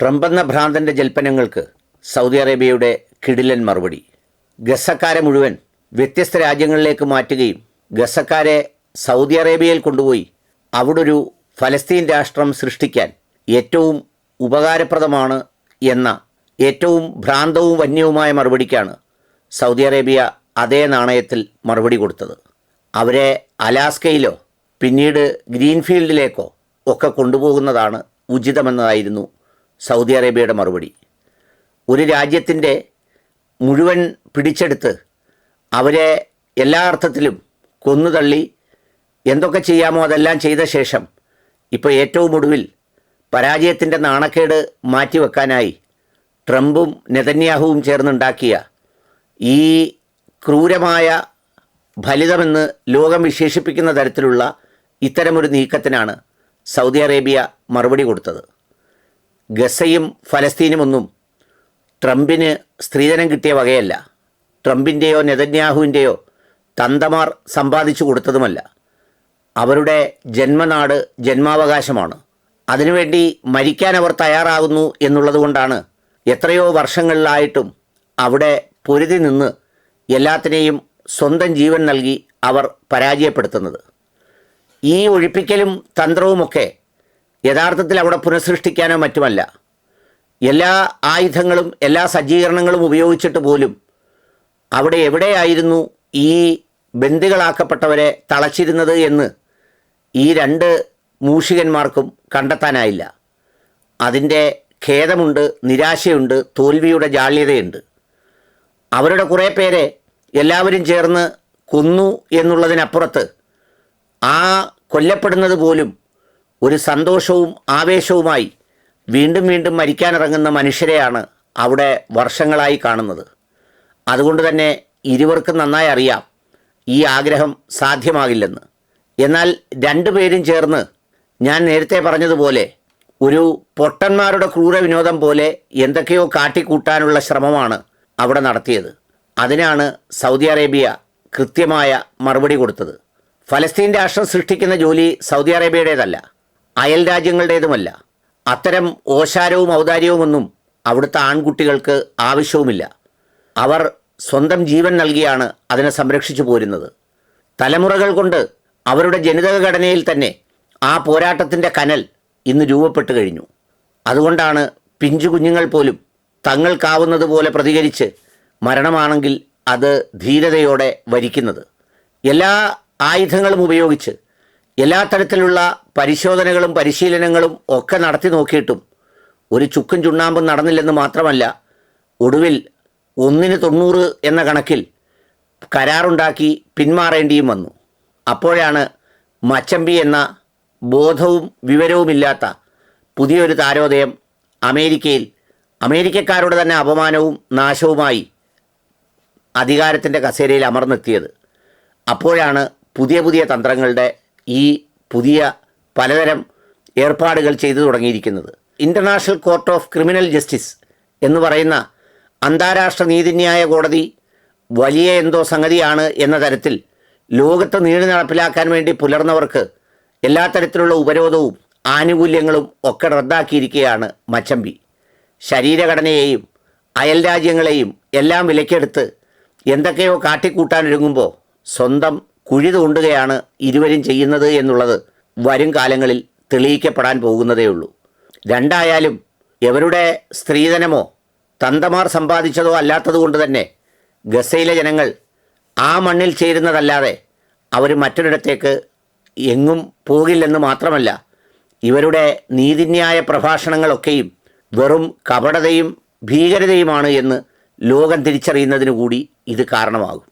Trump എന്ന ഭ്രാന്തന്റെ ജൽപ്പനങ്ങൾക്ക് Saudi അറേബ്യയുടെ കിടിലൻ മറുപടി. ഗസക്കാരെ മുഴുവൻ വ്യത്യസ്ത രാജ്യങ്ങളിലേക്ക് മാറ്റുകയും ഗസക്കാരെ സൗദി അറേബ്യയിൽ കൊണ്ടുപോയി അവിടെ ഒരു ഫലസ്തീൻ രാഷ്ട്രം സൃഷ്ടിക്കാൻ ഏറ്റവും ഉപകാരപ്രദമാണ് എന്ന ഏറ്റവും ഭ്രാന്തവും വന്യവുമായ മറുപടിക്കാണ് സൗദി അറേബ്യ അതേ നാണയത്തിൽ മറുപടി കൊടുത്തത്. അവരെ അലാസ്കയിലോ പിന്നീട് ഗ്രീൻഫീൽഡിലേക്കോ ഒക്കെ കൊണ്ടുപോകുന്നതാണ് ഉചിതമെന്നതായിരുന്നു സൗദി അറേബ്യയുടെ മറുപടി. ഒരു രാജ്യത്തിന്റെ മുഴുവൻ പിടിച്ചെടുത്ത് അവരെ എല്ലാ അർത്ഥത്തിലും കൊന്നുതള്ളി എന്തൊക്കെ ചെയ്യാമോ അതെല്ലാം ചെയ്ത ശേഷം ഇപ്പോൾ ഏറ്റവും ഒടുവിൽ പരാജയത്തിന്റെ നാണക്കേട് മാറ്റിവെക്കാനായി ട്രംപും നെതന്യാഹുവും ചേർന്നുണ്ടാക്കിയ ഈ ക്രൂരമായ ഫലിതമെന്ന് ലോകം വിശേഷിപ്പിക്കുന്ന തരത്തിലുള്ള ഇത്തരമൊരു നീക്കത്തിനാണ് സൗദി അറേബ്യ മറുപടി കൊടുത്തത്. ഗസയും ഫലസ്തീനുമൊന്നും ട്രംപിന് സ്ത്രീധനം കിട്ടിയ വകയല്ല. ട്രംപിന്റെയോ നെതന്യാഹുവിന്റെയോ തന്തമാർ സമ്പാദിച്ചു കൊടുത്തതുമല്ല. അവരുടെ ജന്മനാട് ജന്മാവകാശമാണ്. അതിനുവേണ്ടി മരിക്കാൻ അവർ തയ്യാറാകുന്നു എന്നുള്ളതുകൊണ്ടാണ് എത്രയോ വർഷങ്ങളിലായിട്ടും അവിടെ പൊരുതി നിന്ന് എല്ലാത്തിനെയും സ്വന്തം ജീവൻ നൽകി അവർ പരാജയപ്പെടുത്തുന്നത്. ഈ ഒഴിപ്പിക്കലും തന്ത്രവുമൊക്കെ യഥാർത്ഥത്തിൽ അവിടെ പുനഃസൃഷ്ടിക്കാനോ മറ്റുമല്ല. എല്ലാ ആയുധങ്ങളും എല്ലാ സജ്ജീകരണങ്ങളും ഉപയോഗിച്ചിട്ട് പോലും അവിടെ എവിടെയായിരുന്നു ഈ ബന്ദികളാക്കപ്പെട്ടവരെ തളച്ചിരുന്നത് എന്ന് ഈ രണ്ട് മൂഷികന്മാർക്കും കണ്ടെത്താനായില്ല. അതിന്റെ ഖേദമുണ്ട് നിരാശയുണ്ട് തോൽവിയുടെ ജാള്യതയുണ്ട്. അവരുടെ കുറേ പേരെ എല്ലാവരും ചേർന്ന് കൊന്നു എന്നുള്ളതിനപ്പുറത്ത് ആ കൊല്ലപ്പെടുന്നത് പോലും ഒരു സന്തോഷവും ആവേശവുമായി വീണ്ടും വീണ്ടും മരിക്കാനിറങ്ങുന്ന മനുഷ്യരെയാണ് അവിടെ വർഷങ്ങളായി കാണുന്നത്. അതുകൊണ്ട് തന്നെ ഇരുവർക്കും നന്നായി അറിയാം ഈ ആഗ്രഹം സാധ്യമാകില്ലെന്ന്. എന്നാൽ രണ്ടു പേരും ചേർന്ന് ഞാൻ നേരത്തെ പറഞ്ഞതുപോലെ ഒരു പൊട്ടന്മാരുടെ ക്രൂര വിനോദം പോലെ എന്തൊക്കെയോ കാട്ടിക്കൂട്ടാനുള്ള ശ്രമമാണ് അവിടെ നടത്തിയത്. അതിനാണ് സൗദി അറേബ്യ കൃത്യമായ മറുപടി കൊടുത്തത്. ഫലസ്തീൻ രാഷ്ട്രം സൃഷ്ടിക്കുന്ന ജോലി സൗദി അറേബ്യയുടേതല്ല. അയൽ രാജ്യങ്ങളുടേതുമല്ല. അത്തരം ഓശാരവും ഔദാര്യവുമൊന്നും അവിടുത്തെ ആൺകുട്ടികൾക്ക് ആവശ്യവുമില്ല. അവർ സ്വന്തം ജീവൻ നൽകിയാണ് അതിനെ സംരക്ഷിച്ചു പോരുന്നത്. തലമുറകൾ കൊണ്ട് അവരുടെ ജനിതക ഘടനയിൽ തന്നെ ആ പോരാട്ടത്തിന്റെ കനൽ ഇന്ന് രൂപപ്പെട്ടു കഴിഞ്ഞു. അതുകൊണ്ടാണ് പിഞ്ചു കുഞ്ഞുങ്ങൾ പോലും തങ്ങൾക്കാവുന്നത് പോലെ പ്രതികരിച്ച് മരണമാണെങ്കിൽ അത് ധീരതയോടെ വരിക്കുന്നത്. എല്ലാ ആയുധങ്ങളും ഉപയോഗിച്ച് എല്ലാ തരത്തിലുള്ള പരിശോധനകളും പരിശീലനങ്ങളും ഒക്കെ നടത്തി നോക്കിയിട്ടും ഒരു ചുക്കും ചുണ്ണാമ്പും നടന്നില്ലെന്ന് മാത്രമല്ല ഒടുവിൽ ഒന്നിന് തൊണ്ണൂറ് എന്ന കണക്കിൽ കരാറുണ്ടാക്കി പിന്മാറേണ്ടിയും വന്നു. അപ്പോഴാണ് മച്ചമ്പി എന്ന ബോധവും വിവരവുമില്ലാത്ത പുതിയൊരു താരോദയം അമേരിക്കയിൽ അമേരിക്കക്കാരുടെ തന്നെ അപമാനവും നാശവുമായി അധികാരത്തിന്റെ കസേരയിൽ അമർന്നെത്തിയത്. അപ്പോഴാണ് പുതിയ പുതിയ തന്ത്രങ്ങളുടെ ഈ പുതിയ പലതരം ഏർപ്പാടുകൾ ചെയ്തു തുടങ്ങിയിരിക്കുന്നത്. International court of criminal justice എന്ന് പറയുന്ന അന്താരാഷ്ട്ര നീതിന്യായ കോടതി വലിയ എന്തോ സംഗതിയാണ് എന്ന തരത്തിൽ ലോകത്ത് നീതി നടപ്പിലാക്കാൻ വേണ്ടി പുലർന്നവർക്ക് എല്ലാ തരത്തിലുള്ള ഉപരോധവും ആനുകൂല്യങ്ങളും ഒക്കെ റദ്ദാക്കിയിരിക്കുകയാണ് മച്ചമ്പി. ശരീരഘടനയെയും അയൽ രാജ്യങ്ങളെയും എല്ലാം വിലക്കെടുത്ത് എന്തൊക്കെയോ കാട്ടിക്കൂട്ടാനൊരുങ്ങുമ്പോൾ സ്വന്തം കുഴി തോണ്ടുകയാണ് ഇരുവരും ചെയ്യുന്നത് എന്നുള്ളത് വരും കാലങ്ങളിൽ തെളിയിക്കപ്പെടാൻ പോകുന്നതേ ഉള്ളൂ. രണ്ടായാലും എവരുടെ സ്ത്രീധനമോ തന്തമാർ സമ്പാദിച്ചതോ അല്ലാത്തതുകൊണ്ട് തന്നെ ഗസയിലെ ജനങ്ങൾ ആ മണ്ണിൽ ചേരുന്നതല്ലാതെ അവർ മറ്റൊരിടത്തേക്ക് എങ്ങും പോകില്ലെന്ന് മാത്രമല്ല ഇവരുടെ നീതിന്യായ പ്രഭാഷണങ്ങളൊക്കെയും വെറും കപടതയും ഭീകരതയുമാണ് എന്ന് ലോകം തിരിച്ചറിയുന്നതിനു കൂടി ഇത് കാരണമാകും.